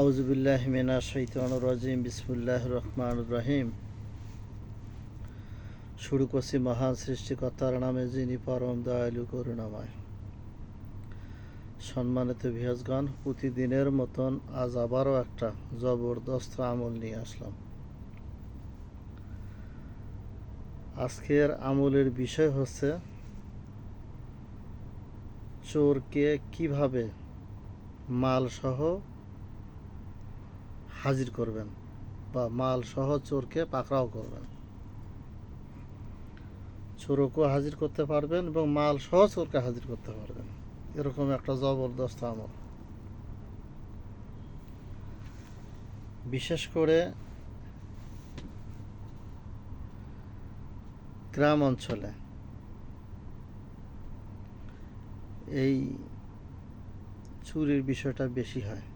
আউজুবিল্লাহ মিনা শৈতান রাজিম বিসমুল্লাহ রহমান রহিম। শুরু করছি মহান সৃষ্টিকর্তার নামে, যিনি পরম দয়ালু, করুণাময়। সম্মানিত ভিয়াজগণ প্রতিদিনের মতন আজ আবারও একটা জবরদস্ত আমল নিয়ে আসলাম। আজকের আমলের বিষয় হচ্ছে, চোরকে কীভাবে মাল সহ হাজির করবেন বা মাল সহ চোরকে পাকড়াও করবেন। চোরকেও হাজির করতে পারবেন এবং মাল সহ চোরকে হাজির করতে পারবেন। এরকম একটা জবরদস্ত আমল। বিশেষ করে গ্রাম অঞ্চলে এই চুরির বিষয়টা বেশি হয়।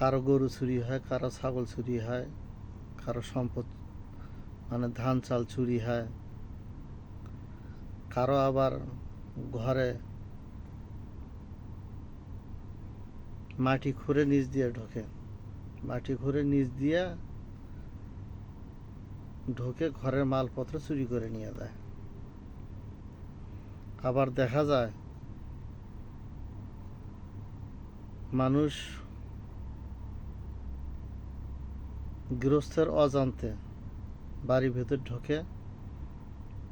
কারও গরু চুরি হয়, কারও ছাগল চুরি হয়, কারও সম্পদ মানে ধান, চাল চুরি হয়। কারও আবার ঘরে মাটি খুঁড়ে নিচ দিয়ে ঢোকে। মাটি খুঁড়ে নিচ দিয়ে ঢোকে, ঘরের মালপত্র চুরি করে নিয়ে যায়। আবার দেখা যায়, মানুষ গৃহস্থের অজান্তে বাড়ির ভেতর ঢোকে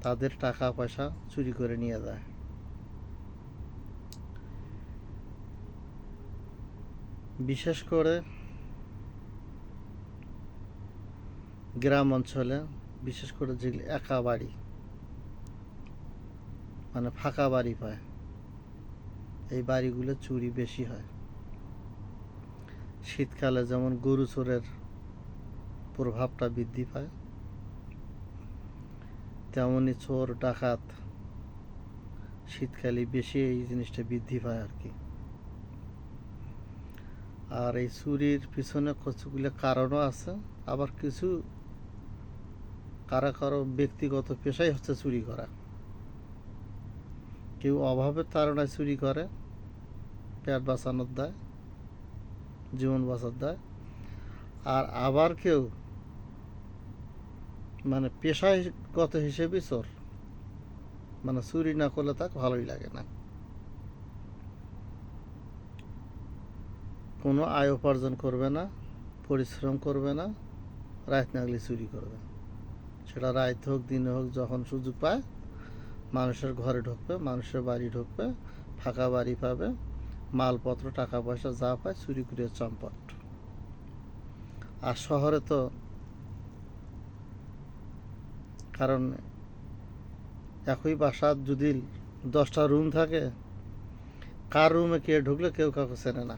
তাদের টাকা পয়সা চুরি করে নিয়ে যায়। বিশেষ করে গ্রাম অঞ্চলে, বিশেষ করে যেগুলি একা বাড়ি মানে ফাঁকা বাড়ি পায়, এই বাড়িগুলো চুরি বেশি হয়। শীতকালে যেমন গরু চোরের প্রভাবটা বৃদ্ধি পায়। তেমনি চোর, ডাকাত শীতকালে বেশি এই জিনিসটা বৃদ্ধি পায় আর কি। আর এই চুরির পিছনে কতগুলো কারণও আছে। আবার কিছু কারা কারও ব্যক্তিগত পেশাই হচ্ছে চুরি করা। কেউ অভাবের তাড়নায় চুরি করে, পেট বাঁচানোর দেয়, জীবন বাঁচার দেয়। আর আবার কেউ মানে পেশাগত হিসেবে চোর। মানে চুরি না করলে তাকে ভালোই লাগে না। কোনো আয় উপার্জন করবে না, পরিশ্রম করবে না রাত নাগলি চুরি করবে সেটা রাত হোক, দিনে হোক, যখন সুযোগ পায়, মানুষের ঘরে ঢুকবে, মানুষের বাড়ি ঢুকবে, ফাঁকা বাড়ি পাবে, মালপত্র, টাকা পয়সা যা পায় চুরি করে চম্পট। আর শহরে তো কারণ একই বাসার যদি দশটা রুম থাকে, কার রুমে কে ঢুকলে কেউ কাউকে চেনে না।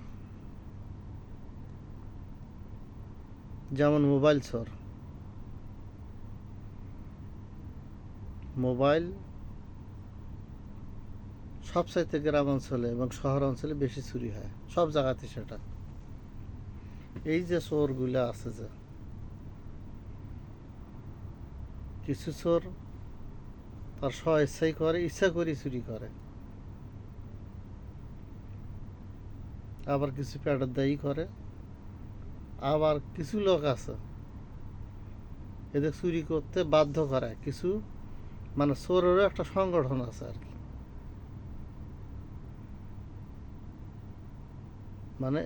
যেমন মোবাইল চোর। মোবাইল সব চাইতে গ্রাম অঞ্চলে এবং শহর অঞ্চলে বেশি চুরি হয়, সব জায়গাতে সেটা। এই যে চোরগুলো আছে যে কিছু চোর তার স্ব ইচ্ছাই করে, ইচ্ছা করে চুরি করে। আবার কিছু পেটের দায়ী করে। আবার কিছু লোক আছে, এদের চুরি করতে বাধ্য করে। কিছু মানে চোরেরও একটা সংগঠন আছে আর কি। মানে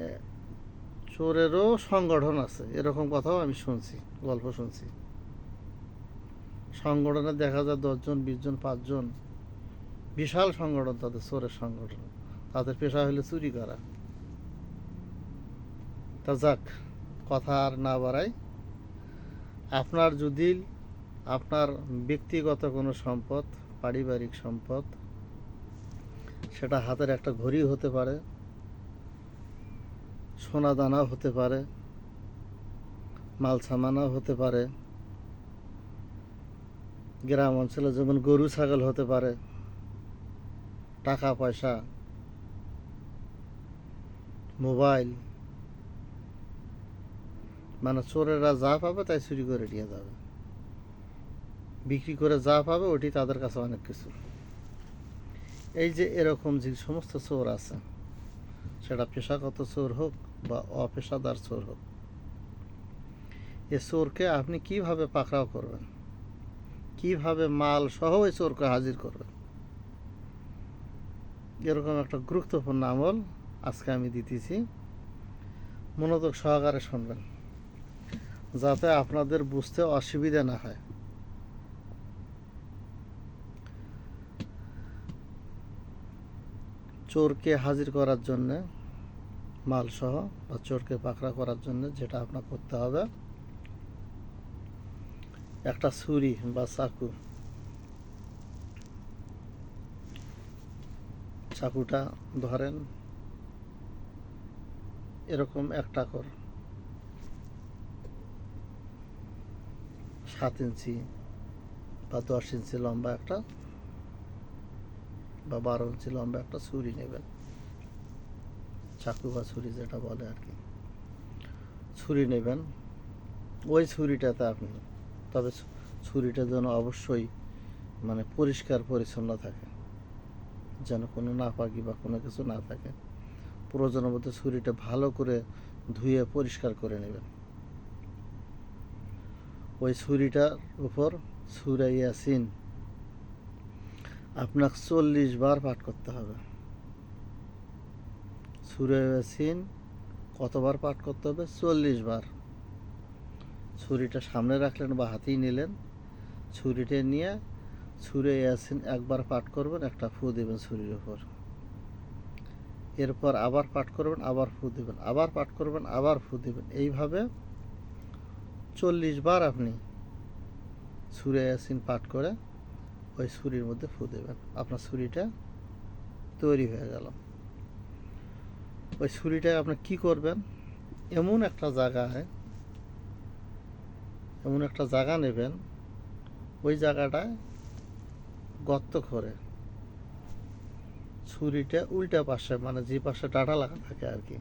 চোরেরও সংগঠন আছে, এরকম কথাও আমি শুনছি, গল্প শুনছি। সংগঠনে দেখা যায় দশজন, বিশজন, পাঁচজন। বিশাল সংগঠন তাদের, চোরের সংগঠন। তাদের পেশা হলো চুরি করা। তা যাক, কথা আর না বাড়াই। আপনার যদি আপনার ব্যক্তিগত কোনো সম্পদ, পারিবারিক সম্পদ, সেটা হাতের একটা ঘড়ি হতে পারে, সোনা দানাও হতে পারে মাল সামানাও হতে পারে গ্রাম অঞ্চলে যেমন গরু, ছাগল হতে পারে টাকা পয়সা মোবাইল মানে চোরেরা যা পাবে তাই চুরি করে নিয়ে যাবে। বিক্রি করে যা পাবে ওটি তাদের কাছে অনেক কিছু। এই যে এরকম যে সমস্ত চোর আছে, সেটা পেশাগত চোর হোক বা অপেশাদার চোর হোক, এ চোরকে আপনি কীভাবে পাকড়াও করবেন? কীভাবে মাল সহ ওই চোরকে হাজির করবেন এরকম একটা গুরুত্বপূর্ণ আমল আজকে আমি দিতেছি। মনোযোগ সহকারে শুনবেন, যাতে আপনাদের বুঝতে অসুবিধা না হয়। চোরকে হাজির করার জন্য মালসহ বা চোরকে পাকড়া করার জন্য যেটা আপনার করতে হবে একটা ছুরি বা চাকু। চাকুটা ধরেন এরকম একটা কর। সাত ইঞ্চি বা দশ ইঞ্চি লম্বা একটা বা বারো ইঞ্চি লম্বা একটা ছুরি নেবেন। চাকু বা ছুরি যেটা বলে আর কি। ছুরি নেবেন। ওই ছুরিটাতে আপনি তবে ছুরিটা যেন অবশ্যই মানে পরিষ্কার পরিচ্ছন্ন থাকে। যেন কোনো না নাপাকি বা কোনো কিছু না থাকে। প্রয়োজনের মধ্যে ছুরিটা ভালো করে ধুয়ে পরিষ্কার করে নেবেন। ওই ছুরিটার উপর সুরা ইয়াসিন আপনাকে চল্লিশ বার পাঠ করতে হবে। সুরা ইয়াসিন কতবার পাঠ করতে হবে? চল্লিশ বার। ছুরিটা সামনে রাখলেন বা হাতেই নিলেন। ছুরিটা নিয়ে ছুরে ইয়াসিন একবার পাঠ করবেন, একটা ফু দেবেন ছুরির উপর। এরপর আবার পাঠ করবেন, আবার ফু দেবেন, আবার পাঠ করবেন, আবার ফু দেবেন। এইভাবে চল্লিশ বার আপনি ছুরে ইয়াসিন পাঠ করে ওই ছুরির মধ্যে ফু দেবেন। আপনার ছুরিটা তৈরি হয়ে গেল। ওই ছুরিটা আপনি কি করবেন? এমন একটা জায়গায় এমন একটা জায়গা নেবেন, ওই জায়গাটায় গর্ত করে। ছুরিটা উল্টা পাশে মানে যে পাশে ডাটা লাগা থাকে আর কি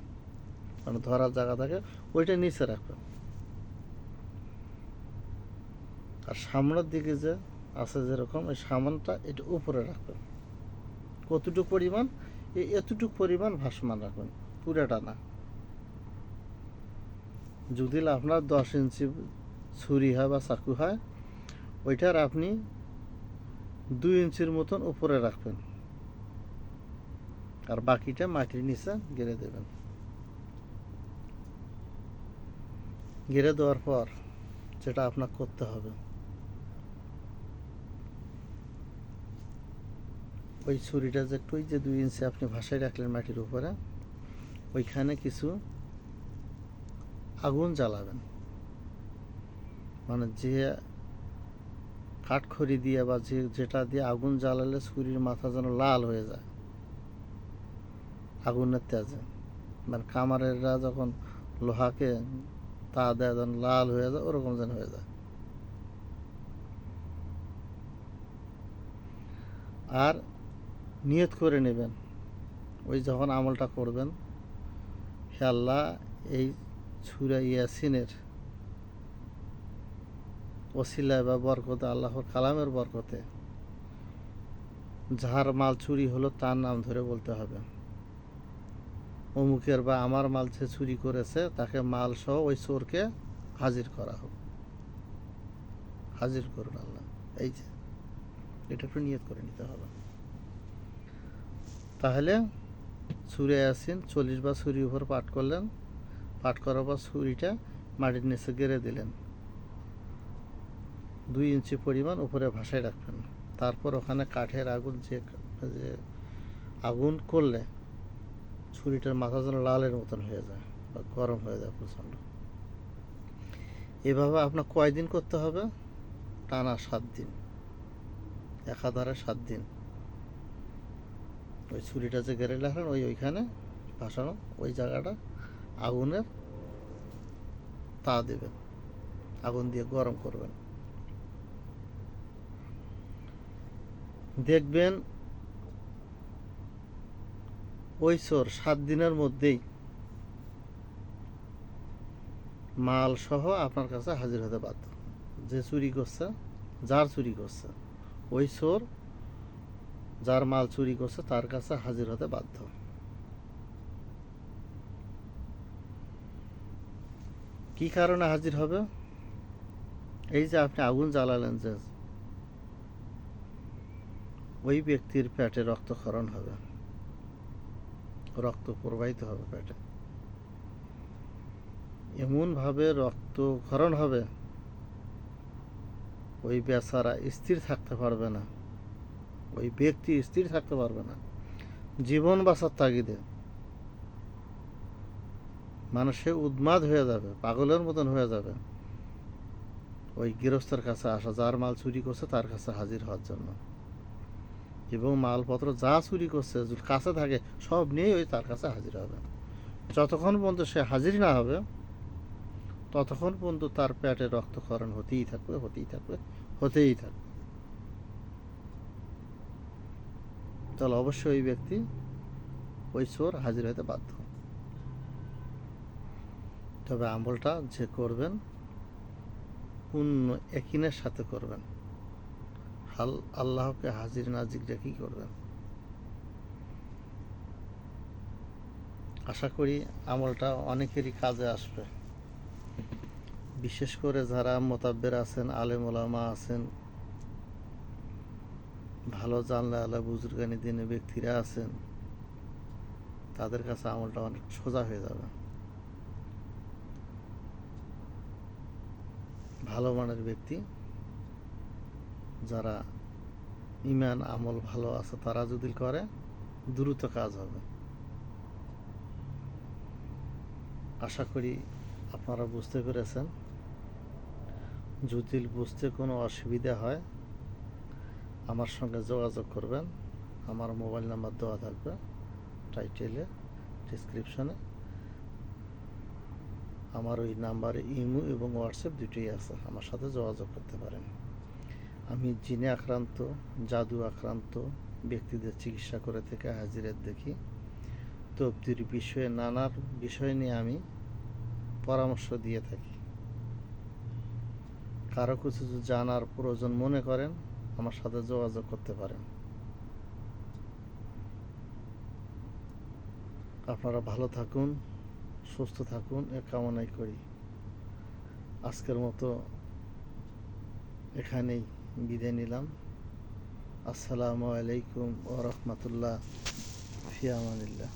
মানে ধরার জায়গা থাকে, ওইটা নিচে রাখবেন। আর সামনের দিকে যে আছে যেরকম ওই সামানটা এটা উপরে রাখবেন। কতটুকু পরিমাণ? এই এতটুকু পরিমাণ ভাসমান রাখবেন পুরাটা না যদি আপনার দশ ইঞ্চি ছুরি হয় বা চাকু হয়, ওইটার আপনি দুই ইঞ্চির মতন উপরে রাখবেন। আর বাকিটা মাটির নিচে গেড়ে দেবেন। গেড়ে দেওয়ার পর যেটা আপনার করতে হবে, ওই ছুরিটা যে একটু যে দুই ইঞ্চি আপনি ভাসায় রাখলেন মাটির উপরে, ওইখানে কিছু আগুন জ্বালাবেন। মানে যে কাঠখড়ি দিয়ে বা যে যেটা দিয়ে আগুন জ্বালালে ছুরির মাথা যেন লাল হয়ে যায়। আগুনের তেজে। মানে কামারেরা যখন লোহাকে তা দেয় যেন লাল হয়ে যায়, ওরকম যেন হয়ে যায়। আর নিয়ত করে নেবেন। ওই যখন আমলটা করবেন, হে আল্লাহ, এই ছুরা ইয়াসিনের ওসিলায় বা বরকতে, আল্লাহর কালামের বরকতে। যার মাল চুরি হলো তার নাম ধরে বলতে হবে। অমুকের বা আমার মাল যে চুরি করেছে, তাকে মাল সহ ওই চোরকে হাজির করা হোক। হাজির করুন আল্লাহ। এই যে, এটা একটু নিয়ত করে নিতে হবে। তাহলে ছুরি আসিন চল্লিশ বার ছুরির উপর পাঠ করলেন। পাঠ করার পর ছুরিটা মাটির নিচে গেড়ে দিলেন। দুই ইঞ্চি পরিমাণ উপরে ভাসায় রাখবেন। তারপর ওখানে কাঠের আগুন যে যে আগুন করলে ছুরিটার মাথা যেন লালের মতন হয়ে যায় বা গরম হয়ে যায় প্রচণ্ড। এভাবে আপনার কয়দিন করতে হবে? টানা সাত দিন। একাধারে সাত দিন। ওই ছুরিটা যে গেড়ে রাখলেন, ওই ওইখানে ভাসানো, ওই জায়গাটা আগুনের তা দেবেন। আগুন দিয়ে গরম করবেন। দেখবেন ওই চোর সাত দিনের মধ্যেই মাল সহ আপনার কাছে হাজির হতে বাধ্য। যে চুরি করছে, যার চুরি করছে ওই চোর যার মাল চুরি করছে, তার কাছে হাজির হতে বাধ্য। কি কারণে হাজির হবে? এই যে আপনি আগুন জ্বালালেন যে ওই ব্যক্তির পেটে রক্তক্ষরণ হবে। রক্ত প্রবাহিত হবে পেটে। এমনভাবে রক্তক্ষরণ হবে, ওই বেচারা স্থির থাকতে পারবে না। ওই ব্যক্তি স্থির থাকতে পারবে না। জীবন বাঁচার তাগিদে। মানুষে উদ্মাদ হয়ে যাবে, পাগলের মতন হয়ে যাবে। ওই গৃহস্থের কাছে আসা, যার মাল চুরি করছে, তার কাছে হাজির হওয়ার জন্য। এবং মালপত্র যা চুরি করছে কাছে থাকে, সব নিয়ে ওই তার কাছে হাজির হবে। যতক্ষণ পর্যন্ত সে হাজির না হবে, ততক্ষণ পর্যন্ত তার পেটে রক্তক্ষরণ হতেই থাকবে হতেই থাকবে হতেই থাকবে। তাহলে অবশ্যই ওই ব্যক্তি ওই চোর হাজির হতে বাধ্য। তবে আমলটা যে করবেন, পূর্ণ একিনের সাথে করবেন। আল্লাহকে হাজির নাজির রেখেই করবেন? আশা করি আমলটা অনেকেরই কাজে আসবে। বিশেষ করে যারা মোতাব্বের আছেন, আলেম ওলামা আছেন, ভালো জানলা আল্লাহ বুজুর্গানি দিনে ব্যক্তিরা আছেন, তাদের কাছে আমলটা অনেক সোজা হয়ে যাবে। ভালো মানের ব্যক্তি যারা ইমান, আমল ভালো আছে, তারা যদি করে, দ্রুত কাজ হবে। আশা করি আপনারা বুঝতে পেরেছেন। যদি বুঝতে কোনো অসুবিধা হয়, আমার সঙ্গে যোগাযোগ করবেন। আমার মোবাইল নাম্বার দেওয়া থাকবে টাইটেলে, ডিসক্রিপশনে। আমার ওই নাম্বারে ইমো এবং হোয়াটসঅ্যাপ দুটোই আছে, আমার সাথে যোগাযোগ করতে পারেন। আমি জিনে আক্রান্ত, জাদু আক্রান্ত ব্যক্তিদের চিকিৎসা করে থেকে হাজিরের দেখি। তবদির বিষয়ে নানার বিষয় নিয়ে আমি পরামর্শ দিয়ে থাকি। কারও কিছু জানার প্রয়োজন মনে করেন, আমার সাথে যোগাযোগ করতে পারেন। আপনারা ভালো থাকুন, সুস্থ থাকুন, এ কামনাই করি। আজকের মতো এখানেই। বিদায় নিলাম আসসালামু আলাইকুম ও রহমতুল্লাহ ফিয়ামানিল্লাহ